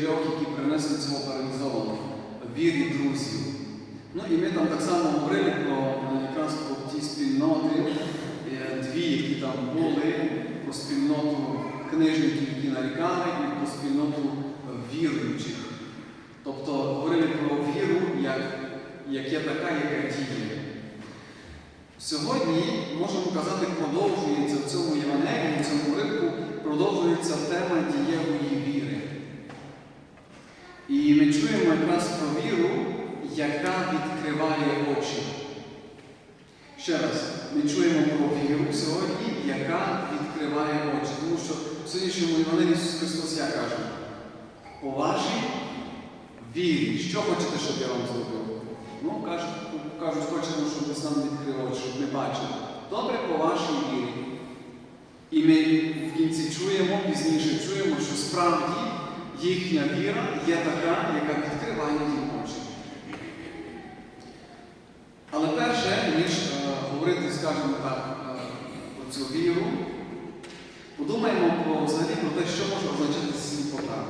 чотирьох, які принесли цього паралізованого, вірі друзів. Ну і ми там так само говорили про е, якраз про ті спільноти, е, дві, які там були, про спільноту книжників, які нарікали, і про спільноту віруючих. Тобто говорили про віру, як, як є така, яка діє. Сьогодні, можемо казати, продовжується в цьому Євангелії, в цьому рибку, продовжується тема дієвої. І ми чуємо якраз про віру, яка відкриває очі. Ще раз, ми чуємо про віру сьогодні, яка відкриває очі. Тому що в сьогоднішньому Євангелії Ісус Христос я кажу, по вашій вірі, що хочете, щоб я вам зробив? Ну, кажуть, кажуть, хочемо, щоб ви нам відкрили очі, щоб ми бачили. Добре по вашій вірі. І ми в кінці чуємо, пізніше чуємо, що справді їхня віра є така, яка відкриває їм очі. Але перше, ніж е, говорити, скажімо так, е, про цю віру, подумаємо про, взагалі про те, що може означати сліпота.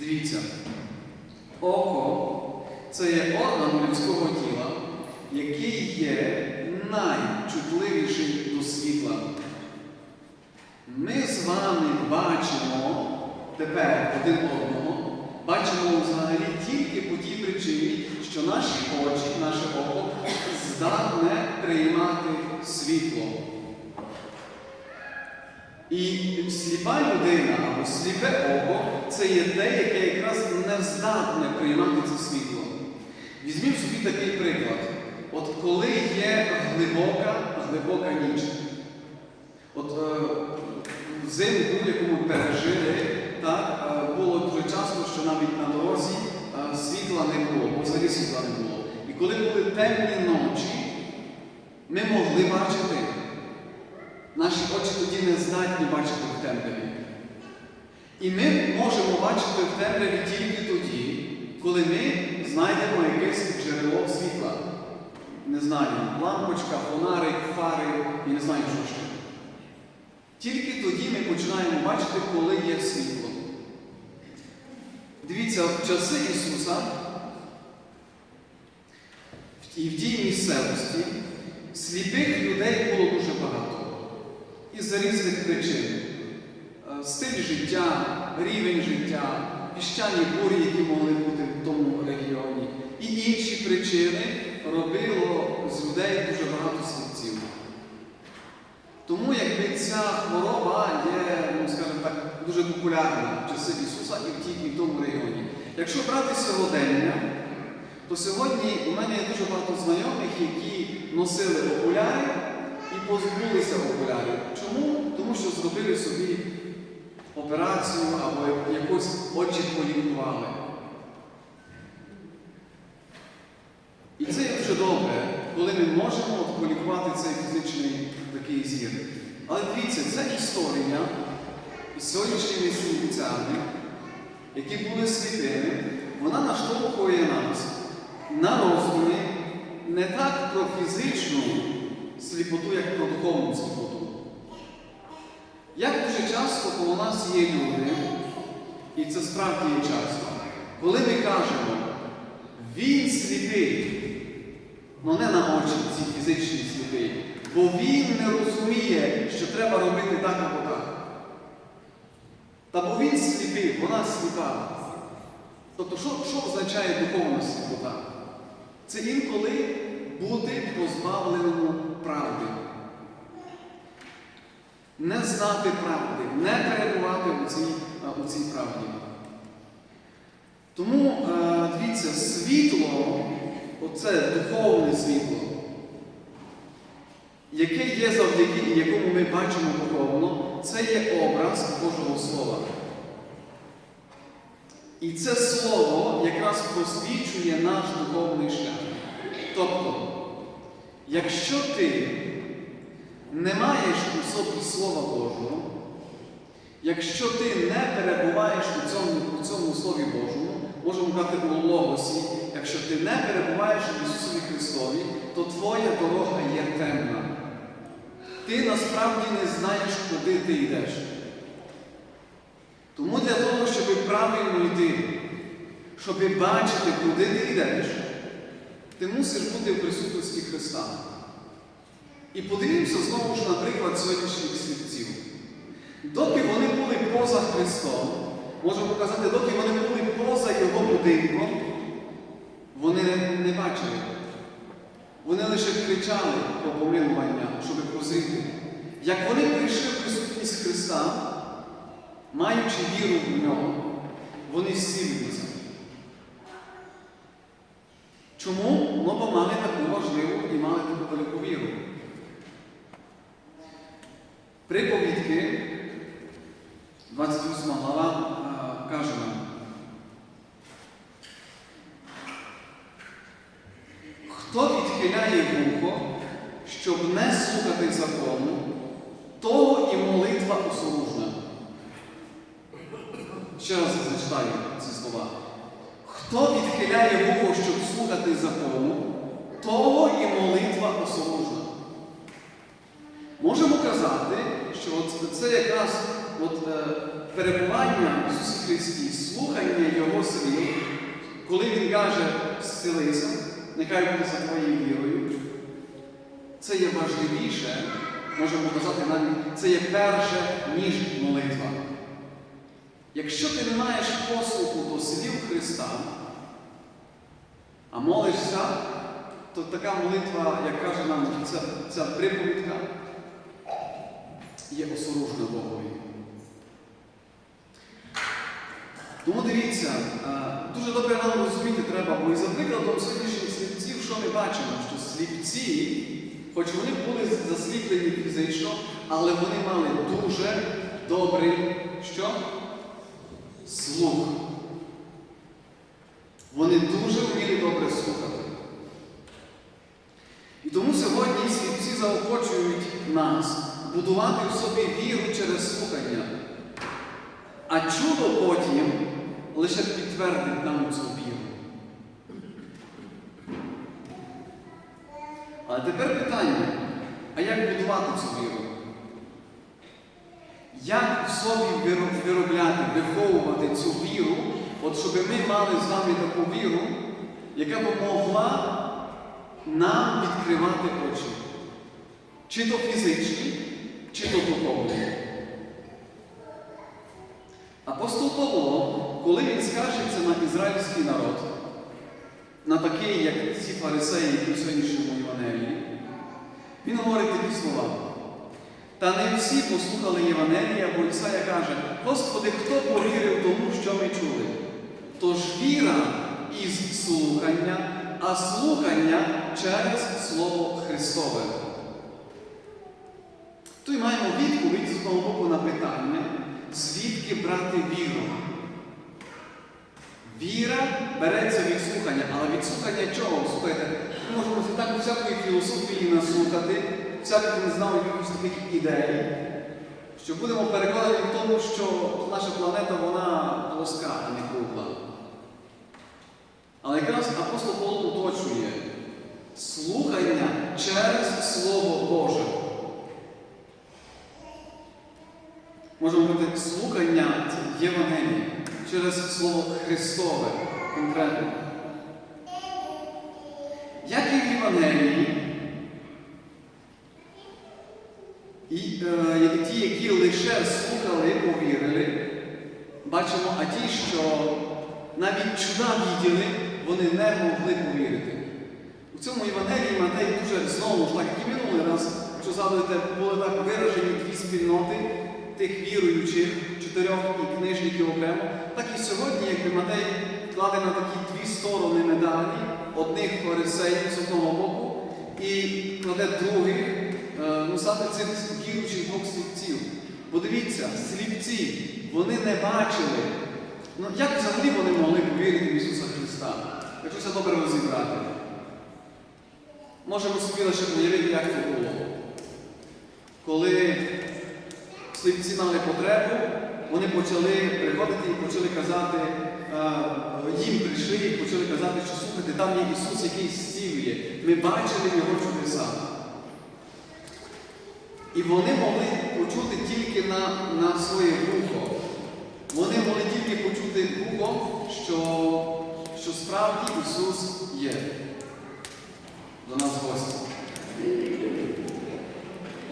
Дивіться, око це є орган людського тіла, який є найчутливіший до світла. Ми з вами бачимо тепер один одного, бачимо взагалі тільки по тій причині, що наші очі, наше око здатне приймати світло. І сліпа людина або сліпе око це є те, яке якраз не здатне приймати це світло. Візьміть собі такий приклад. От коли є глибока, глибока ніч. От е, взимку, яку ми пережили, так, е, було дуже часто, що навіть на дорозі е, світла не було, бо взагалі світла не було. І коли були темні ночі, ми могли бачити. Наші очі тоді не здатні бачити в темряві. І ми можемо бачити в темряві тільки тоді, коли ми знайдемо якесь джерело світла. Не знаю, лампочка, фонарик, фари і не знаю, що ще. Тільки тоді ми починаємо бачити, коли є світло. Дивіться, в часи Ісуса і в тій місцевості сліпих людей було дуже багато. Із різних причин. Е, Стиль життя, рівень життя, піщані бурі, які могли бути в тому регіоні, і інші причини робило з людей дуже багато сліпців. Тому якби ця хвороба є, ну, скажімо так, дуже популярна в часи Ісуса і в тій і в тому регіоні. Якщо брати сьогодення, то сьогодні у мене є дуже багато знайомих, які носили окуляри і позбулися окулярів. Чому? Тому що зробили собі операцію або якось очі полікували. І це є дуже добре, коли ми можемо полікувати цей фізичний такий зір. Але дивіться, це історія із сьогоднішніми сліпцями, які були сліпими, вона наштовхує нас на роздуми не так про фізичну сліпоту, як про духовну сліпоту. Як дуже часто коло нас є люди, і це справді є часто, коли ми кажемо, він сліпий, ну не на очі ці фізичні сліпий, бо він не розуміє, що треба робити так або так. Та бо він сліпий, вона сліпа. Тобто, що, що означає духовна сліпота? Це інколи бути позбавленому правди. Не знати правди, не перебувати у цій, у цій правді. Тому, е, дивіться, світло, оце духовне світло, яке є завдяки якому ми бачимо духовно, це є образ Божого Слова. І це слово якраз просвічує наш духовний шлях. Тобто, якщо ти не маєш у собі Слова Божого, якщо ти не перебуваєш у цьому, у цьому казати у Логосі, якщо ти не перебуваєш в Ісусові Христові, то твоя дорога є темна. Ти насправді не знаєш, куди ти йдеш. Тому для того, щоб правильно йти, щоб бачити, куди ти йдеш, ти мусиш бути в присутності Христа. І подивімося знову ж на приклад сьогоднішніх слідців. Доки вони були поза Христом, можемо показати, доки вони були поза Його будинком, вони не бачили. Вони лише кричали про помилування, щоб прозріти. Як вони прийшли в присутність Христа, маючи віру в нього, вони зцілилися. Чому? Бо мали таку важливу і мали таку велику віру. Приповідки, 28 глава каже нам. Хто відхиляє вухо, щоб не слухати закону, того і молитва осоружна. Ще раз зачитаю ці слова. Хто відхиляє вухо, щоб слухати закону, того і молитва осоружна. Можемо казати, що це якраз от, е, перебування в Ісусі Христі, слухання Його слів, коли Він каже зцілися, нехай буде за твоєю вірою, це є важливіше, можемо казати навіть, це є перше, ніж молитва. Якщо ти не маєш послуху до слів Христа, а молишся, то така молитва, як каже нам ця, ця приповідка, є осоружна Богові. Тому дивіться, е, дуже добре нам розуміти треба, бо і за прикладом сьогоднішніх сліпців, що ми бачимо, що сліпці, хоч вони були засліплені фізично, але вони мали дуже добрий що? Слух. Вони дуже вміли добре слухати. І тому сьогодні сліпці заохочують нас будувати в собі віру через слухання. А чудо потім лише підтвердить нам цю віру. Але тепер питання, а як будувати цю віру? Як в собі виробляти, виховувати цю віру, от щоб ми мали з вами таку віру, яка б могла нам відкривати очі? Чи то фізичні, чи то духовні. Апостол Павло, коли він скаржиться на ізраїльський народ, на такий, як ці фарисеї, які в сьогоднішньому Євангелії, він говорить такі слова. Та не всі послухали Євангелія, бо Ісая каже, Господи, хто повірив тому, що ми чули? Тож віра із слухання, а слухання через Слово Христове. Тут маємо відповідь з одного боку на питання, звідки брати віру. Віра береться від слухання, але від слухання чого? Слухайте, ми можемо так всякої філософії наслухати, всяких не знаю, якихось таких ідей, що будемо переконані в тому, що наша планета вона плоска, а не кругла. Але якраз апостол Павло уточнює слухання через Слово Боже. Можемо говорити слухання Євангелії через Слово Христове конкретно. Як і в Євангелії, і е, ті, які лише слухали, повірили, бачимо, а ті, що навіть чуда відділи, вони не могли повірити. У цьому Євангелії Матей дуже знову ж так, і минулий раз, якщо згадуєте, були так виражені дві спільноти тих віруючих, чотирьох і книжників окремо, так і сьогодні, якби Матей кладе на такі дві сторони медалі, одних фарисеїв з одного боку, і кладе других, саме цих віруючих двох сліпців. Подивіться, сліпці, вони не бачили. Ну як взагалі вони могли повірити в Ісуса Христа, якщо це добре розібрати? Можемо собі лише уявити, як це було. Коли сліпці мали потребу, вони почали приходити і почали казати, е, їм прийшли і почали казати, що слухайте, там є Ісус, який зцілює. Ми бачили Його чудеса. І вони могли почути тільки на, на своє вухо. Вони могли тільки почути вухом, що, що справді Ісус є. До нас гості.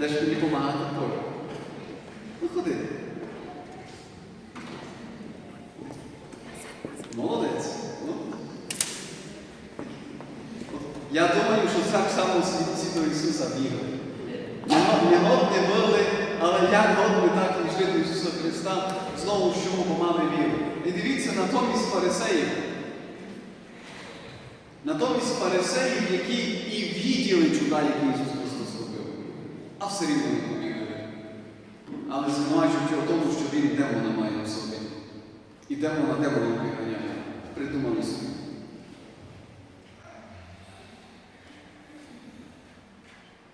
Де ж мені допомагати Боже? Ну ходи. Молодець. Я думаю, що так само свідці до Ісуса бігали. Не, не годні були, але як годні, так і до Ісуса Христа, знову з чому помали віру. І дивіться, натомість фарисеїв. Натомість фарисеїв, які і відділи чуда, які Ісус Христос робив, а все рівно не повірили. Але звинувачують його в тому, що він демона має в собі. І демона демоном виганяє. Придумали собі.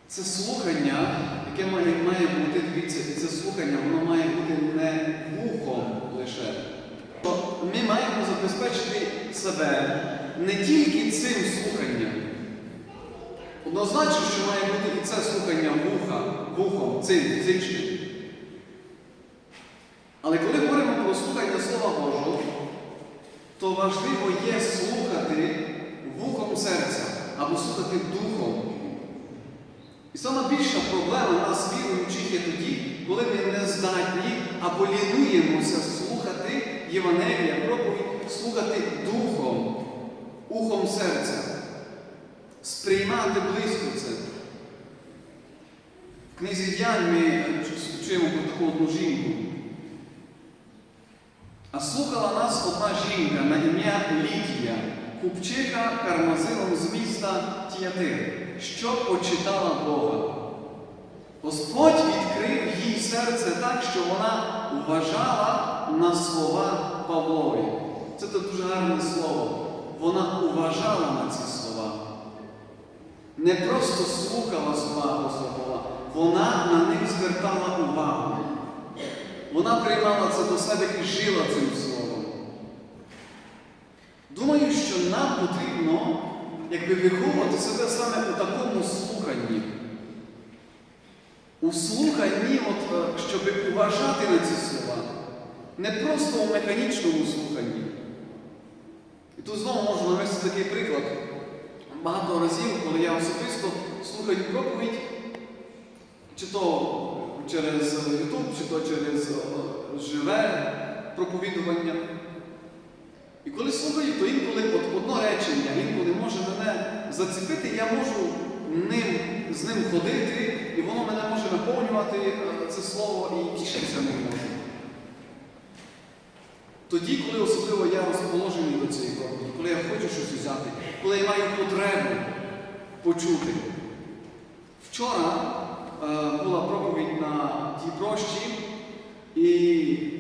Це слухання, яке має, має бути, дивіться, це слухання, воно має бути не вухом лише. Ми маємо забезпечити себе не тільки цим слуханням. Однозначно, що має бути і це слухання вуха, вухом, цим фізичним. Але коли говоримо про слухання Слова Божого, то важливо є слухати вухом серця або слухати духом. І сама більша проблема нас віруючих є тоді, коли ми не здатні або лінуємося слухати Євангелія, проповідь, слухати духом, ухом серця, сприймати близько це. В книзі Діянь ми чуємо про таку одну жінку. А слухала нас одна жінка на ім'я Лідія, купчиха кармазином з міста Тіатир, що почитала Бога. Господь відкрив їй серце так, що вона вважала на слова Павлові. Це тут дуже гарне слово. Вона уважала на ці слова. Не просто слухала слова Павла, вона на них звертала увагу. Вона приймала це до себе і жила цим словом. Думаю, що нам потрібно якби виховувати себе саме у такому слуханні. У слуханні, от, е, щоб уважати на ці слова. Не просто у механічному слуханні. І тут знову можу навести такий приклад. Багато разів, коли я особисто слухаю проповідь, чи то через YouTube, чи то через е, живе проповідування. І коли слухаю, то інколи от одно речення, інколи може мене зацепити, я можу ним, з ним ходити, і воно мене може наповнювати е, це слово і тішитися не можу. Тоді, коли особливо я розположений до цієї проповіді, коли я хочу щось взяти, коли я маю потребу почути. Вчора е, була проповідь на тій прощі, і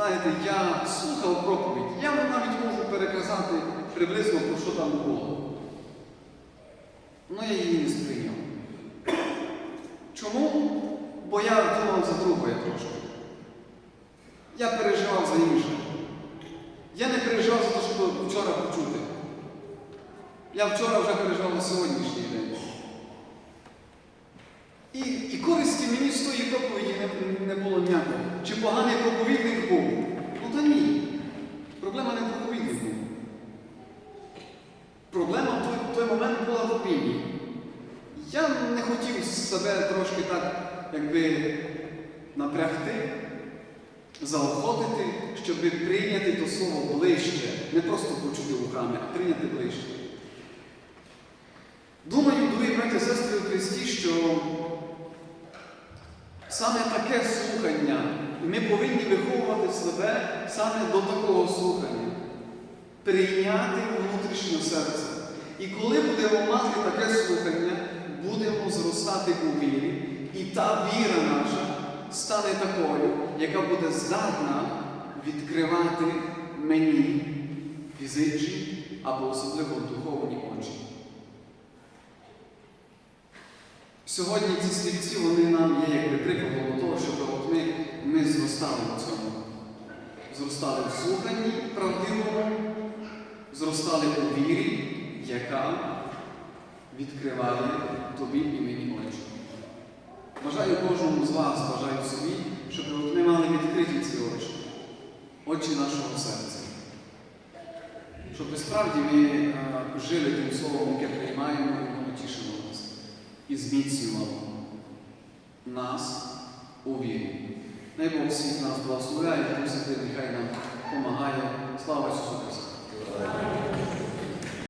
знаєте, я слухав проповідь, я вам навіть можу переказати приблизно про що там було. Ну я її не сприйняв. Чому? Бо я думав за другое трошки. Я переживав за інше. Я не переживав за те, щоб вчора почути. Я вчора вже переживав за сьогоднішній день. І, і користі мені з тої проповіді не, не було ніякої. Чи поганий проповідник був? Ну та ні. Проблема не в проповіднику. Проблема в той, опінії. Я не хотів себе трошки так, якби напрягти, заохотити, щоб прийняти то слово ближче, не просто почути руками, а прийняти ближче. Думаю, дорогі браті сестри у Христі, що саме таке слухання, ми повинні виховувати себе саме до такого слухання, прийняти внутрішнє серце. І коли будемо мати таке слухання, будемо зростати у вірі, і та віра наша стане такою, яка буде здатна відкривати мені фізичні або особливо духовні очі. Сьогодні ці слівці вони нам є якби прикладом того, щоб от ми, ми зростали в цьому. Зростали в слуханні правдивому, зростали у вірі, яка відкриває тобі і мені очі. Бажаю кожному з вас, бажаю собі, щоб ми мали відкриті ці очі, очі нашого серця. Щоб справді ми е, жили тим словом, яке приймаємо, і воно тішило нас і зміцнювало нас у вірі. Най Бог всіх нас благословляє, Дух Святий нехай нам допомагає. Слава Ісусу Христу!